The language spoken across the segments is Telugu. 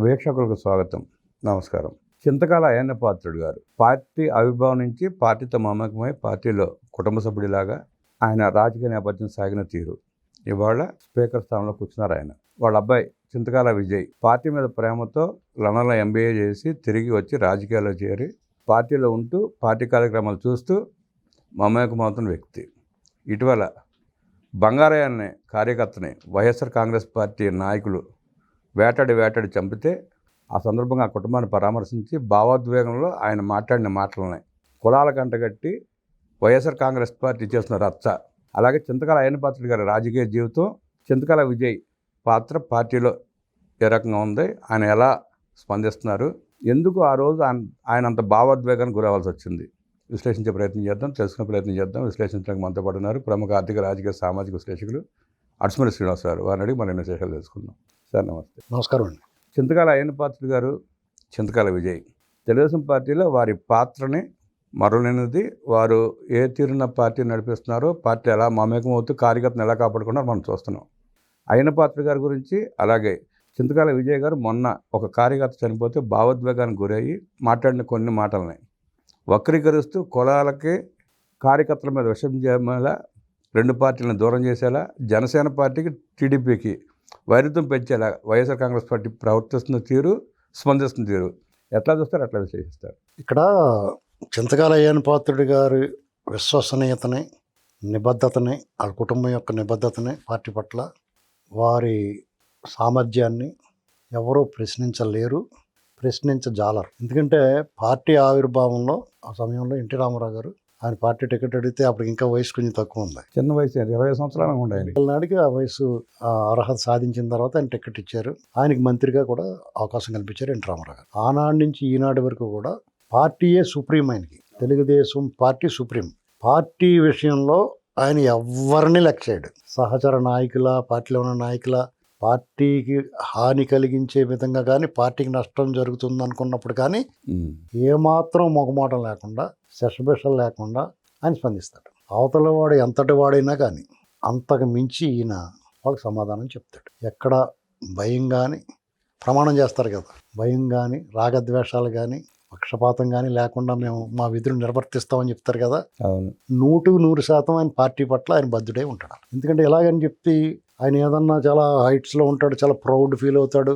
వీక్షకులకు స్వాగతం. నమస్కారం. చింతకాల అయ్యన్న పాత్రుడు గారు. పార్టీ ఆవిర్భావం నుంచి పార్టీతో మమకమై పార్టీలో కుటుంబ సభ్యుడిలాగా ఆయన రాజకీయ నేపథ్యం సాగిన తీరు. ఇవాళ స్పీకర్ స్థానంలో కూర్చున్నారు ఆయన. వాళ్ళ అబ్బాయి చింతకాల విజయ్ పార్టీ మీద ప్రేమతో లండన్లో ఎంబీఏ చేసి తిరిగి వచ్చి రాజకీయాల్లో చేరి పార్టీలో ఉంటూ పార్టీ కార్యక్రమాలు చూస్తూ మమేకమవుతున్న వ్యక్తి. ఇటీవల బంగారయ్య అనే కార్యకర్తని వైఎస్ఆర్ కాంగ్రెస్ పార్టీ నాయకులు వేటాడి వేటాడి చంపితే ఆ సందర్భంగా ఆ కుటుంబాన్ని పరామర్శించి భావోద్వేగంలో ఆయన మాట్లాడిన మాటలని. కులాల కంటగట్టి వైఎస్ఆర్ కాంగ్రెస్ పార్టీ చేసిన రచ్చ. అలాగే చింతకాల అయ్యన్న పాత్రుడు గారి రాజకీయ జీవితం చింతకాల విజయ్ పాత్ర పార్టీలో ఏ రకంగా ఉంది? ఆయన ఎలా స్పందిస్తున్నారు? ఎందుకు ఆ రోజు ఆయన ఆయన అంత భావోద్వేగానికి గురవలసి వచ్చింది? విశ్లేషించే ప్రయత్నం చేద్దాం తెలుసుకునే ప్రయత్నం చేద్దాం. విశ్లేషించడానికి మనతో పడున్నారు ప్రముఖ ఆర్థిక రాజకీయ సామాజిక విశ్లేషకులు అడ్స్మరి శ్రీనివాస్ గారు. వారిని అడిగి మన విశేషాలు తెలుసుకుందాం. సార్ నమస్తే. నమస్కారం అండి. చింతకాల అయ్యన్న పాత్రుడు గారు చింతకాల విజయ్. తెలుగుదేశం పార్టీలో వారి పాత్రని మరులేనిది వారు ఏ తీరున పార్టీ నడిపిస్తున్నారో పార్టీ ఎలా మమేకం అవుతూ కార్యకర్తను ఎలా కాపాడుకున్నారో మనం చూస్తున్నాం. అయ్యన్న పాత్రుడు గారి గురించి అలాగే చింతకాల విజయ్ గారు మొన్న ఒక కార్యకర్త చనిపోతే భావోద్వేగానికి గురయ్యి మాట్లాడిన కొన్ని మాటలని వక్రీకరిస్తూ కులాలకి కార్యకర్తల మీద విషం చేయమేలా రెండు పార్టీలను దూరం చేసేలా జనసేన పార్టీకి టీడీపీకి వైరుధ్యం పెంచేలా వైఎస్ఆర్ కాంగ్రెస్ పార్టీ ప్రవర్తిస్తున్న తీరు స్పందిస్తున్న తీరు. ఎట్లా చూస్తారు? అట్లా విశ్లేషిస్తారు. ఇక్కడ చింతకాల అయ్యన్ పాత్రుడి గారి విశ్వసనీయతని నిబద్ధతని వాళ్ళ కుటుంబం యొక్క నిబద్ధతని పార్టీ పట్ల వారి సామర్థ్యాన్ని ఎవరూ ప్రశ్నించలేరు ప్రశ్నించజాలరు. ఎందుకంటే పార్టీ ఆవిర్భావంలో ఆ సమయంలో ఎన్టీ రామారావు గారు ఆయన పార్టీ టికెట్ అడిగితే అప్పుడు ఇంకా వయసు కొంచెం తక్కువ ఉంది. చిన్న వయసు ఇరవై సంవత్సరాలు ఉండాలి నాడికి ఆ వయసు అర్హత సాధించిన తర్వాత ఆయన టికెట్ ఇచ్చారు. ఆయనకి మంత్రిగా కూడా అవకాశం కల్పించారు ఎన్టీ రామారావు గారు. ఆనాడు నుంచి ఈనాటి వరకు కూడా పార్టీయే సుప్రీం ఆయనకి. Telugu Desam party supreme. పార్టీ విషయంలో ఆయన ఎవరిని లెక్క చేయడు సహచర నాయకుల పార్టీలో ఉన్న నాయకుల పార్టీకి హాని కలిగించే విధంగా కానీ పార్టీకి నష్టం జరుగుతుంది అనుకున్నప్పుడు కానీ ఏమాత్రం మొగమాటం లేకుండా శశబిషలు లేకుండా ఆయన స్పందిస్తాడు. అవతల వాడు ఎంతటి వాడైనా కానీ అంతకు మించి ఈయన వాళ్ళకి సమాధానం చెప్తాడు. ఎక్కడ భయం కానీ ప్రమాణం చేస్తారు కదా. భయం కానీ రాగద్వేషాలు కానీ పక్షపాతం కానీ లేకుండా మేము మా విధులు నిర్వర్తిస్తామని చెప్తారు కదా. నూటుకు నూరు శాతం ఆయన పార్టీ పట్ల ఆయన బద్దుడై ఉంటాడు. ఎందుకంటే ఎలాగని చెప్పి ఆయన ఏదన్నా చాలా హైట్స్లో ఉంటాడు చాలా ప్రౌడ్ ఫీల్ అవుతాడు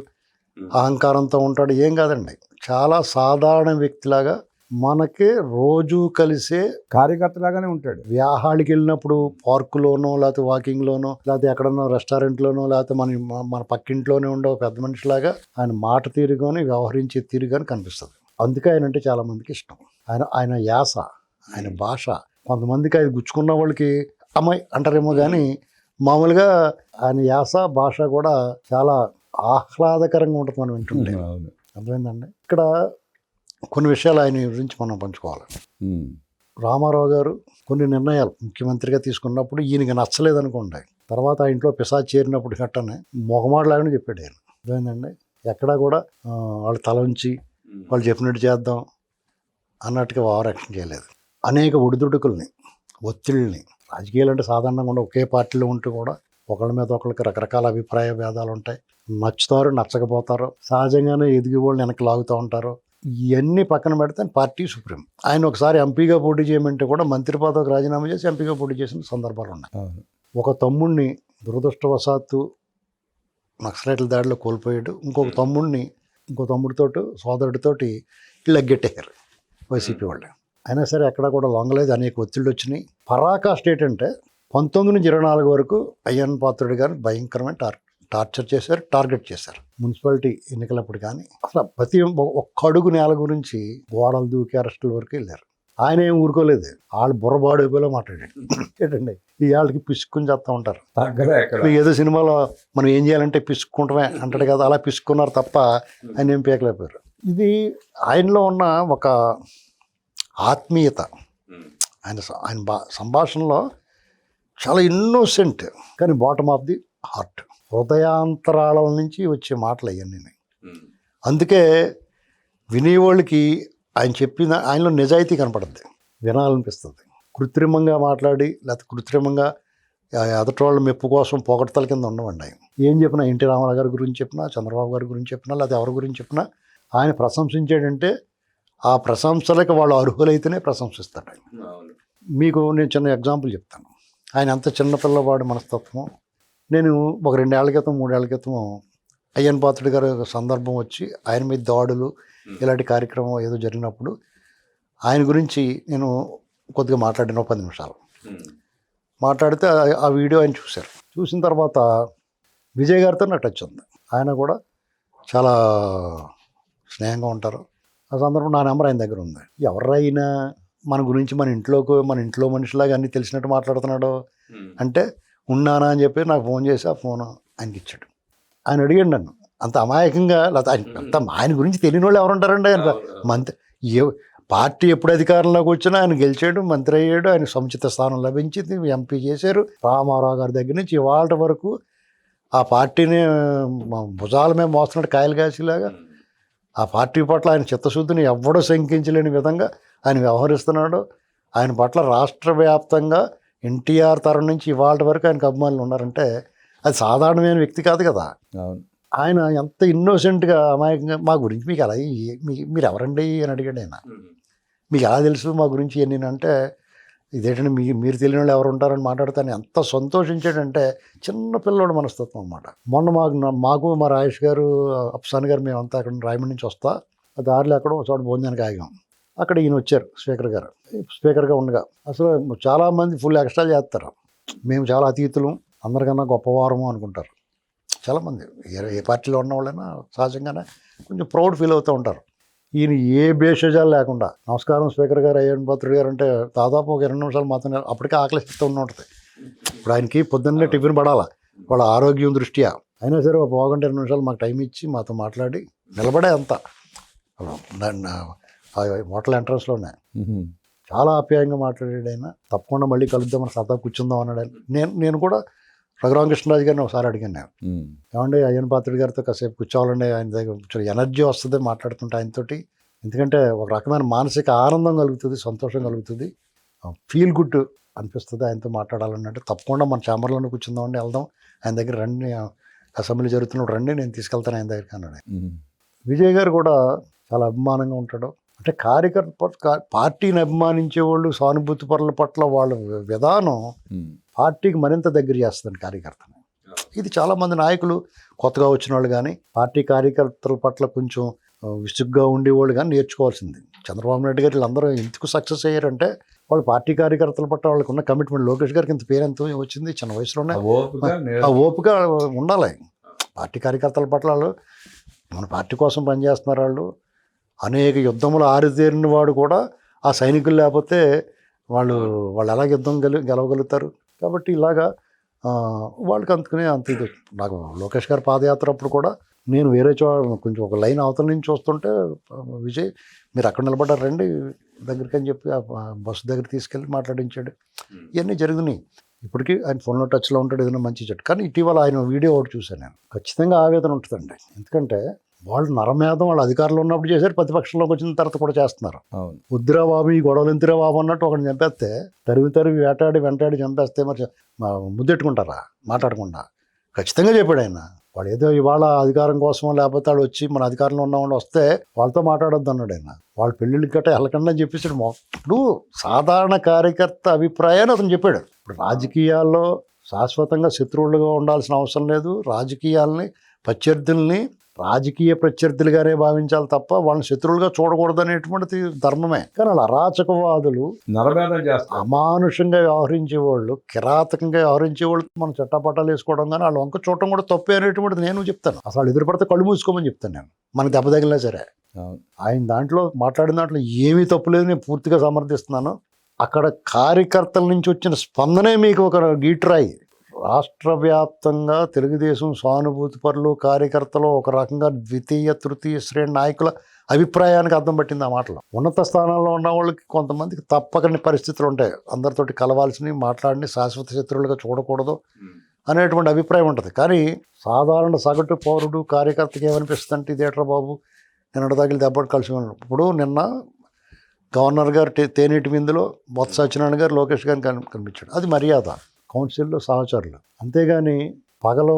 అహంకారంతో ఉంటాడు ఏం కాదండి. చాలా సాధారణ వ్యక్తిలాగా మనకి రోజు కలిసే కార్యకర్తలాగానే ఉంటాడు. వ్యాహాడికి వెళ్ళినప్పుడు పార్కులోనో లేకపోతే వాకింగ్లోనో లేకపోతే ఎక్కడన్నా రెస్టారెంట్లోనో లేకపోతే మన మన పక్కింట్లోనే ఉండే పెద్ద మనిషిలాగా ఆయన మాట తీరు కానీ వ్యవహరించే తీరు కానీ కనిపిస్తుంది. అందుకే ఆయన అంటే చాలా మందికి ఇష్టం. ఆయన ఆయన యాస ఆయన భాష. కొంతమందికి అది గుచ్చుకున్న వాళ్ళకి అమ్మాయి అంటారేమో కానీ మామూలుగా ఆయన యాస భాష కూడా చాలా ఆహ్లాదకరంగా ఉంటుంది మనం వింటుంటే. అర్థమైందండి? ఇక్కడ కొన్ని విషయాలు ఆయన గురించి మనం పంచుకోవాలి. రామారావు గారు కొన్ని నిర్ణయాలు ముఖ్యమంత్రిగా తీసుకున్నప్పుడు ఈయనకి నచ్చలేదు అనుకోండి తర్వాత ఆ ఇంట్లో పిశాచ్ చేరినప్పుడు గట్టనే మొగమాడలాగానే చెప్పాడు ఆయన అర్థమైందండి? ఎక్కడా కూడా వాళ్ళు తల ఉంచి వాళ్ళు చెప్పినట్టు చేద్దాం అన్నట్టుగా ఓవర్ యాక్షన్ చేయలేదు. అనేక ఒడిదుడుకుల్ని ఒత్తిళ్ళని రాజకీయాలు అంటే సాధారణంగా ఉండే ఒకే పార్టీలో ఉంటూ కూడా ఒకళ్ళ మీద ఒకళ్ళకి రకరకాల అభిప్రాయ భేదాలు ఉంటాయి. నచ్చుతారు నచ్చకపోతారు సహజంగానే ఎదిగి వాళ్ళు వెనక్కి లాగుతూ ఉంటారు. ఇవన్నీ పక్కన పెడితే పార్టీ సుప్రీం. ఆయన ఒకసారి ఎంపీగా పోటీ చేయమంటే కూడా మంత్రి పదవికి రాజీనామా చేసి ఎంపీగా పోటీ చేసిన సందర్భాలు ఉన్నాయి. ఒక తమ్ముడిని దురదృష్టవశాత్తు నక్సలైట్ల దాడిలో కోల్పోయాడు. ఇంకొక తమ్ముడిని ఇంకో తమ్ముడితోటి సోదరుడితోటి లగ్గెట్టేశారు వైసీపీ వాళ్ళు. అయినా సరే ఎక్కడ కూడా లొంగలేదు అనేక ఒత్తిళ్ళు వచ్చినాయి. పరాకాష్ట అంటే పంతొమ్మిది నుంచి ఇరవై నాలుగు వరకు అయ్యన్ పాత్రుడు గారిని భయంకరమైన టార్ టార్చర్ చేశారు టార్గెట్ చేశారు. మున్సిపాలిటీ ఎన్నికలప్పుడు కానీ అసలు ప్రతి ఒక్క అడుగు నేల గురించి గోడలు దూకి అరెస్టుల వరకు వెళ్ళారు. ఆయన ఏం ఊరుకోలేదు. వాళ్ళు బుర్రబాడైపోయేలా మాట్లాడాడు. ఏంటండి? ఈ వాళ్ళకి పిసుక్కుని చేస్తూ ఉంటారు. ఏదో సినిమాలో మనం ఏం చేయాలంటే పిసుక్కుంటమే అంటాడు కదా అలా పిసుక్కున్నారు తప్ప ఆయన ఏం పీకలేకపోయారు. ఇది ఆయనలో ఉన్న ఒక ఆత్మీయత. ఆయన ఆయన బా సంభాషణలో చాలా ఇన్నోసెంట్ కానీ బాటమ్ ఆఫ్ ది హార్ట్ హృదయాంతరాల నుంచి వచ్చే మాటలు అవన్నీ అందుకే వినేవాళ్ళకి ఆయన చెప్పిన ఆయనలో నిజాయితీ కనపడుద్ది. వినాలనిపిస్తుంది. కృత్రిమంగా మాట్లాడి లేకపోతే కృత్రిమంగా ఆ ఎదటి వాళ్ళ మెప్పు కోసం పొగడతల కింద ఉండవండి ఆయన. ఏం చెప్పినా ఎన్టీ రామారావు గారి గురించి చెప్పినా చంద్రబాబు గారి గురించి చెప్పినా లేదా ఎవరి గురించి చెప్పినా ఆయన ప్రశంసించాడంటే ఆ ప్రశంసలకు వాళ్ళు అర్హులైతేనే ప్రశంసిస్తాడు ఆయన మీకు నేను చిన్న ఎగ్జాంపుల్ చెప్తాను. ఆయన ఎంత చిన్న పిల్లవాడి మనస్తత్వం. నేను ఒక రెండేళ్ళ క్రితం మూడేళ్ళ క్రితం అయ్యన్ పాత్రుడు గారి సందర్భం వచ్చి ఆయన మీద దాడులు ఇలాంటి కార్యక్రమం ఏదో జరిగినప్పుడు ఆయన గురించి నేను కొద్దిగా మాట్లాడిన పది నిమిషాలు. మాట్లాడితే ఆ- ఆ వీడియో ఆయన చూశారు. చూసిన తర్వాత విజయ్ గారితో నాకు టచ్ ఉంది. ఆయన కూడా చాలా స్నేహంగా ఉంటారు. ఆ సందర్భం నా నెంబర్ ఆయన దగ్గర ఉంది. ఎవరైనా మన గురించి మన ఇంట్లోకి మన ఇంట్లో మనిషిలాగా అన్నీ తెలిసినట్టు మాట్లాడుతున్నాడు అంటే ఉన్నానా అని చెప్పి నాకు ఫోన్ చేసి ఆ ఫోన్ ఆయనకి ఇచ్చాడు. ఆయన అడిగాడు నన్ను. అంత అమాయకంగా లేకపోతే ఆయన అంత ఆయన గురించి తెలియని వాళ్ళు ఎవరు ఉంటారండి ఆయన మంత్రి ఏ పార్టీ ఎప్పుడు అధికారంలోకి వచ్చినా ఆయన గెలిచాడు మంత్రి అయ్యాడు ఆయన సముచిత స్థానం లభించింది ఎంపీ చేశారు. రామారావు గారి దగ్గర నుంచి ఇవాళ వరకు ఆ పార్టీని భుజాల మీద మోస్తున్నాడు కాయలు కాసేలాగా ఆ పార్టీ పట్ల ఆయన చిత్తశుద్ధిని ఎవ్వడూ శంకించలేని విధంగా ఆయన వ్యవహరిస్తున్నాడు. ఆయన పట్ల రాష్ట్ర వ్యాప్తంగా ఎన్టీఆర్ తరం నుంచి ఇవాళ వరకు ఆయనకు అభిమానులు ఉన్నారంటే అది సాధారణమైన వ్యక్తి కాదు కదా. ఆయన ఎంత ఇన్నోసెంట్గా అమాయకంగా మా గురించి మీకు మీ- మీరు ఎవరండి అని అడిగాడు ఆయన. మీకు ఎలా తెలుసు మా గురించి ఎన్ని అంటే ఇదేంటంటే మీ మీరు తెలియని వాళ్ళు ఎవరు ఉంటారని మాట్లాడతాను. ఎంత సంతోషించాడంటే చిన్న పిల్లోడు మనస్తత్వం అన్నమాట. మొన్న మాకు మాకు మా రాయేష్ గారు అప్సాన్ గారు మేమంతా అక్కడ రాయమండ్రి నుంచి వస్తా ఆ దారిలో అక్కడ ఒక చోట భోజనానికి ఆగాం. అక్కడ ఈయన వచ్చారు స్పీకర్ గారు. స్పీకర్గా ఉండగా. అసలు చాలామంది ఫుల్ ఎక్స్ట్రా చేస్తారు. మేము చాలా అతీతులం అందరికన్నా గొప్పవారము అనుకుంటారు. చాలామంది ఏ ఏ పార్టీలో ఉన్న వాళ్ళైనా సహజంగానే కొంచెం ప్రౌడ్ ఫీల్ అవుతూ ఉంటారు. ఈయన ఏ భేషజాలు లేకుండా నమస్కారం స్పీకర్ గారు అయ్యన్ పాత్రుడు గారు అంటే దాదాపు ఒక ఇరవై నిమిషాలు మాత్రం అప్పటికే ఆకలిస్తూ ఉంటుంది ఇప్పుడు ఆయనకి పొద్దున్నే టిఫిన్ పడాలా? వాళ్ళ ఆరోగ్యం దృష్ట్యా? అయినా సరే ఒక పావుగంట ఇరవై నిమిషాలు మాకు టైం ఇచ్చి మాతో మాట్లాడి నిలబడే అంత. హోటల్ ఎంట్రన్స్లోనే. చాలా ఆప్యాయంగా మాట్లాడాడు ఆయన. తప్పకుండా మళ్ళీ కలుద్దామని సరదా కూర్చుందాం అన్నాడు ఆయన. నేను నేను కూడా రఘురామకృష్ణరాజు గారిని ఒకసారి అడిగాను నేను. ఏమండి అయ్యన్ పాత్రుడి గారితో కాసేపు కూర్చోవాలండి ఆయన దగ్గర ఎనర్జీ వస్తుంది మాట్లాడుతుంటే ఆయనతోటి ఎందుకంటే ఒక రకమైన మానసిక ఆనందం కలుగుతుంది సంతోషం కలుగుతుంది ఫీల్ గుడ్ అనిపిస్తుంది ఆయనతో మాట్లాడాలన్నట్టు తప్పకుండా మన ఛాంబర్లోనే కూర్చుందామండి వెళ్దాం ఆయన దగ్గర రండి అసెంబ్లీ జరుగుతున్నప్పుడు రండి నేను తీసుకెళ్తాను ఆయన దగ్గరికి అన్నాడు. విజయ్ గారు కూడా చాలా అభిమానంగా ఉంటాడు అంటే కార్యకర్త పార్టీని అభిమానించే వాళ్ళు సానుభూతి పరుల పట్ల వాళ్ళ విధానం. పార్టీకి మరింత దగ్గర చేస్తుంది కార్యకర్తని. ఇది చాలామంది నాయకులు కొత్తగా వచ్చిన వాళ్ళు కానీ పార్టీ కార్యకర్తల పట్ల కొంచెం విసుగ్గా ఉండేవాళ్ళు కానీ నేర్చుకోవాల్సింది. చంద్రబాబు నాయుడు గారు వీళ్ళందరూ ఎందుకు సక్సెస్ అయ్యారంటే వాళ్ళు పార్టీ కార్యకర్తల పట్ల వాళ్ళకి ఉన్న కమిట్మెంట్ లోకేష్ గారికి ఇంత పేరు ఎంత వచ్చింది చిన్న వయసులోనే. ఆ ఓపిక నే- ఆ ఓపిక ఉండాలి. పార్టీ కార్యకర్తల పట్ల వాళ్ళు మన పార్టీ కోసం పనిచేస్తున్నారు వాళ్ళు. అనేక యుద్ధములు ఆరితేరిన వాడు కూడా ఆ సైనికులు లేకపోతే వాళ్ళు వాళ్ళు ఎలా యుద్ధం గెలి గెలవగలుగుతారు? కాబట్టి ఇలాగా వాళ్ళకి అందుకనే అంత ఇది. నాకు లోకేష్ గారి పాదయాత్ర అప్పుడు కూడా నేను వేరే చో కొంచెం ఒక లైన్ అవతల నుంచి చూస్తుంటే ఆ, విజయ్ మీరు అక్కడ నిలబడ్డారు రండి దగ్గరికి అని చెప్పి బస్సు దగ్గర తీసుకెళ్ళి మాట్లాడించాడు. ఇవన్నీ జరిగినాయి. ఇప్పటికీ ఆయన ఫోన్లో టచ్లో ఉంటాడు ఏదైనా మంచి చెట్టు. కానీ ఇటీవల ఆయన వీడియో ఒకటి చూశాను నేను. ఖచ్చితంగా ఆవేదన ఉంటుందండి. ఎందుకంటే వాళ్ళు నరమేధం వాళ్ళు అధికారంలో ఉన్నప్పుడు చేశారు ప్రతిపక్షంలోకి వచ్చిన తర్వాత కూడా చేస్తున్నారు. వద్దురా బాబు ఈ గొడవలు ఎంతిరా బాబు అన్నట్టు ఒకరిని చంపేస్తే తరివి తరివి వేటాడి వెంటాడి చంపేస్తే మరి ముద్దెట్టుకుంటారా? మాట్లాడకుండా. ఖచ్చితంగా చెప్పాడు ఆయన. వాడు ఏదో ఇవాళ అధికారం కోసం లేకపోతే వాడు వచ్చి మన అధికారంలో ఉన్న వాళ్ళు వస్తే వాళ్ళతో మాట్లాడొద్దు అన్నాడు ఆయన. వాళ్ళ పెళ్ళిళ్ళకి గట్రా వెళ్ళకండి అని చెప్పేసాడు ఇప్పుడు సాధారణ కార్యకర్త అభిప్రాయాన్ని అతను చెప్పాడు. ఇప్పుడు రాజకీయాల్లో శాశ్వతంగా శత్రువులుగా ఉండాల్సిన అవసరం లేదు. రాజకీయాల్ని ప్రత్యర్థుల్ని రాజకీయ ప్రత్యర్థులుగానే భావించాలి తప్ప వాళ్ళని శత్రువులుగా చూడకూడదు అనేటువంటిది ధర్మమే. కానీ వాళ్ళ అరాచకవాదులు అమానుషంగా వ్యవహరించే వాళ్ళు కిరాతకంగా వ్యవహరించే వాళ్ళు మనం చట్టపట్టాలు వేసుకోవడం కానీ వాళ్ళ వంక చూడటం కూడా తప్పే అనేటువంటిది నేను చెప్తాను. అసలు ఎదురు పడితే కళ్ళు మూసుకోమని చెప్తాను నేను. మనకి దెబ్బ తగిలినా సరే. ఆయన దాంట్లో మాట్లాడిన దాంట్లో ఏమీ తప్పులేదు నేను పూర్తిగా సమర్థిస్తున్నాను. అక్కడ కార్యకర్తల నుంచి వచ్చిన స్పందనే మీకు ఒక గీట్రాయి రాష్ట్ర వ్యాప్తంగా తెలుగుదేశం సానుభూతి పరులు కార్యకర్తలు ఒక రకంగా ద్వితీయ తృతీయ శ్రేణి నాయకుల అభిప్రాయానికి అర్థం పట్టింది ఆ మాటలో. ఉన్నత స్థానాల్లో ఉన్న వాళ్ళకి కొంతమందికి తప్పకని పరిస్థితులు ఉంటాయి. అందరితోటి కలవాల్సినవి మాట్లాడిని శాశ్వత శత్రువులుగా చూడకూడదు అనేటువంటి అభిప్రాయం ఉంటుంది. కానీ సాధారణ సగటు పౌరుడు కార్యకర్తకి ఏమనిపిస్తుంది అంటే ఇదేట్రా బాబు నిన్నటి తగిలి దెబ్బ కలిసి ఇప్పుడు నిన్న గవర్నర్ గారు తేనీటి విందులో బొత్స సత్యనారాయణ గారు లోకేష్ గారిని కని కనిపించాడు. అది మర్యాద. కౌన్సిల్లో సహచరులు. అంతేగాని పగలు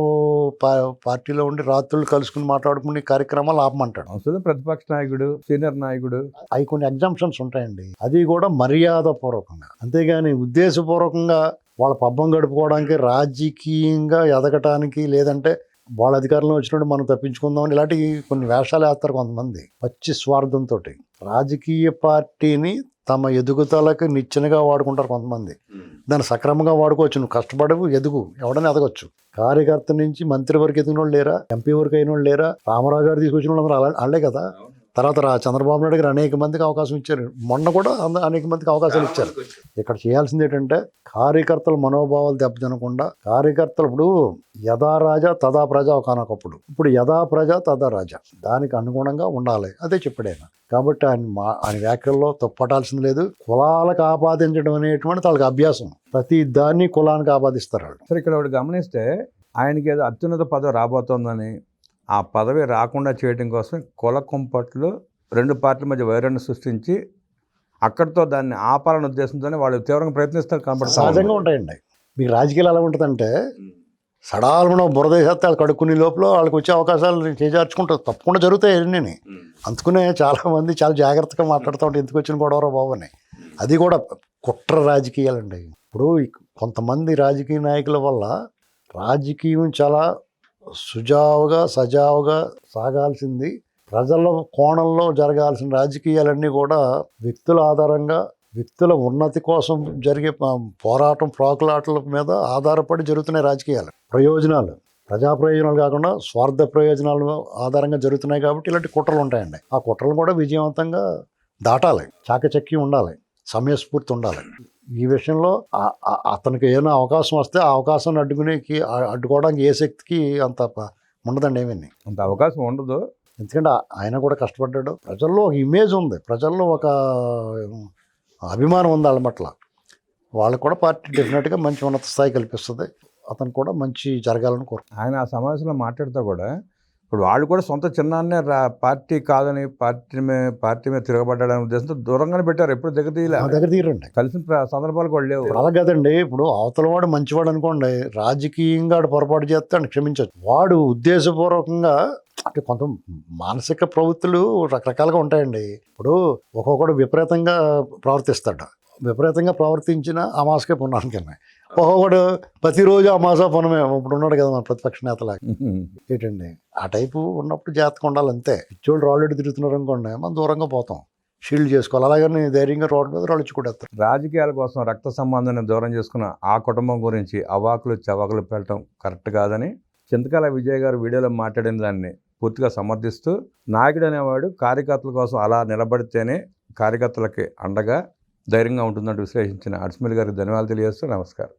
పా పార్టీలో ఉండి రాత్రులు కలుసుకుని మాట్లాడుకునే కార్యక్రమాలు ఆపమంటాడు. అవసరం ప్రతిపక్ష నాయకుడు సీనియర్ నాయకుడు. అవి కొన్ని ఎగ్జామ్షన్స్ ఉంటాయండి. అది కూడా మర్యాద పూర్వకంగా అంతేగాని ఉద్దేశపూర్వకంగా వాళ్ళ పబ్బం గడుపుకోవడానికి రాజకీయంగా ఎదగటానికి లేదంటే వాళ్ళ అధికారంలో వచ్చినట్టు మనం తప్పించుకుందాం ఇలాంటి కొన్ని వేషాలు వేస్తారు కొంతమంది. పచ్చి స్వార్థంతో రాజకీయ పార్టీని తమ ఎదుగుదలకు నిచ్చెనగా వాడుకుంటారు కొంతమంది. దాన్ని సక్రమంగా వాడుకోవచ్చు. నువ్వు కష్టపడవు ఎదుగు. ఎవడైనా ఎదగొచ్చు. కార్యకర్త నుంచి మంత్రి వరకు ఎదిగిన వాళ్ళు లేరా? ఎంపీ వరకు అయిన వాళ్ళు లేరా? రామారావు గారు తీసుకొచ్చిన వాళ్ళు అందరూ వాళ్ళే కదా. తర్వాత చంద్రబాబు నాయుడు గారు అనేక మందికి అవకాశం ఇచ్చారు. మొన్న కూడా అనేక మందికి అవకాశాలు ఇచ్చారు. ఇక్కడ చేయాల్సింది ఏంటంటే కార్యకర్తల మనోభావాలు దెబ్బతినకుండా కార్యకర్తలు ఇప్పుడు యథా రాజా తదా ప్రజ ఒకనొకప్పుడు ఇప్పుడు యథా ప్రజ తదా రాజా. దానికి అనుగుణంగా ఉండాలి. అదే చెప్పాడు ఆయన. కాబట్టి ఆయన మా ఆయన వ్యాఖ్యల్లో తప్పటాల్సింది లేదు. కులాలకు ఆపాదించడం అనేటువంటి వాళ్ళకి అభ్యాసం. ప్రతి దాన్ని కులానికి ఆపాదిస్తారు వాళ్ళు. సరే ఇక్కడ గమనిస్తే ఆయనకి ఏదో అత్యున్నత పదవి రాబోతోందని ఆ పదవి రాకుండా చేయడం కోసం కుల కుంపట్లు రెండు పార్టీల మధ్య వైరాన్ని సృష్టించి అక్కడితో దాన్ని ఆపాలనే ఉద్దేశంతోనే వాళ్ళు తీవ్రంగా ప్రయత్నిస్తారు కనబడతా సహజంగా ఉంటాయండి. మీకు రాజకీయాలు ఎలా ఉంటుందంటే సడాలమైన బురదేశత్తే వాళ్ళు కడుక్కునే లోపల వాళ్ళకి వచ్చే అవకాశాలు చేజార్చుకుంటారు. తప్పకుండా జరుగుతాయి అన్నీ. అందుకునే చాలా మంది చాలా జాగ్రత్తగా మాట్లాడుతూ ఉంటారు. ఎందుకు వచ్చిన గొడవరా బాబు అని. అది కూడా కుట్ర రాజకీయాలండి. ఇప్పుడు ఈ కొంతమంది రాజకీయ నాయకుల వల్ల రాజకీయం చాలా సుజావుగా సజావుగా సాగాల్సింది. ప్రజల కోణంలో జరగాల్సిన రాజకీయాలన్నీ కూడా వ్యక్తుల ఆధారంగా వ్యక్తుల ఉన్నతి కోసం జరిగే పోరాటం ప్రాకులాటల మీద ఆధారపడి జరుగుతున్నాయి రాజకీయాలు. ప్రయోజనాలు ప్రజా ప్రయోజనాలు కాకుండా స్వార్థ ప్రయోజనాలు ఆధారంగా జరుగుతున్నాయి కాబట్టి ఇలాంటి కుట్రలు ఉంటాయండి. ఆ కుట్రలు కూడా విజయవంతంగా దాటాలి. చాకచక్యం ఉండాలి. సమయస్ఫూర్తి ఉండాలి. ఈ విషయంలో అతనికి ఏమైనా అవకాశం వస్తే ఆ అవకాశాన్ని అడ్డుకునేకి అడ్డుకోవడానికి ఏ శక్తికి అంత ఉండదండి ఏమీ అంత అవకాశం ఉండదు. ఎందుకంటే ఆయన కూడా కష్టపడ్డాడు. ప్రజల్లో ఒక ఇమేజ్ ఉంది. ప్రజల్లో ఒక అభిమానం ఉంది వాళ్ళ పట్ల. వాళ్ళకు కూడా పార్టీ డెఫినెట్గా మంచి ఉన్నత స్థాయి కల్పిస్తుంది. అతను కూడా మంచి జరగాలని కోరు ఆయన ఆ సమావేశంలో మాట్లాడుతూ కూడా ఇప్పుడు వాళ్ళు కూడా సొంత చిన్నాన్నే రా పార్టీ కాదని పార్టీ మీద పార్టీ మీద తిరగబడ్డాడనే ఉద్దేశంతో దూరంగానే పెట్టారు ఎప్పుడు దగ్గర తీయలే. దగ్గర తీరండి కలిసిన సందర్భాలు కూడా లేవు. అలా కదండి ఇప్పుడు అవతల వాడు మంచివాడు అనుకోండి రాజకీయంగా పొరపాటు చేస్తే ఆయన క్షమించచ్చు. వాడు ఉద్దేశపూర్వకంగా అంటే కొంత మానసిక ప్రవృత్తులు రకరకాలుగా ఉంటాయండి. ఇప్పుడు ఒక్కొక్కడు విపరీతంగా ప్రవర్తిస్తాడు. విపరీతంగా ప్రవర్తించిన అమాసకే పుణ్యానికన్నా ఒక్కొక్కడు ప్రతిరోజు అమాస పునమే. ఇప్పుడు ఉన్నాడు కదా మన ప్రతిపక్ష నేతలా ఏంటండి? ఆ టైపు ఉన్నప్పుడు జాగ్రత్తగా ఉండాలి అంతే. పిచ్చోళ్ళు రాళ్ళు తిరుగుతున్నారు అనుకోండి మనం దూరంగా పోతాం. షీల్డ్ చేసుకోవాలి. అలాగని ధైర్యంగా రోడ్డు మీద రాళ్ళు కూడా రాజకీయాల కోసం రక్త సంబంధాన్ని దూరం చేసుకున్న ఆ కుటుంబం గురించి అవాకులు చవాకులు పెట్టడం కరెక్ట్ కాదని చింతకాల విజయ్ గారు వీడియోలో మాట్లాడిన దాన్ని పూర్తిగా సమర్థిస్తూ నాయకుడు అనేవాడు కార్యకర్తల కోసం అలా నిలబడితేనే కార్యకర్తలకి అండగా ధైర్యంగా ఉంటుందంటూ విశ్లేషించిన అడ్స్మిల్ గారికి ధన్యవాదాలు తెలియజేస్తూ నమస్కారం.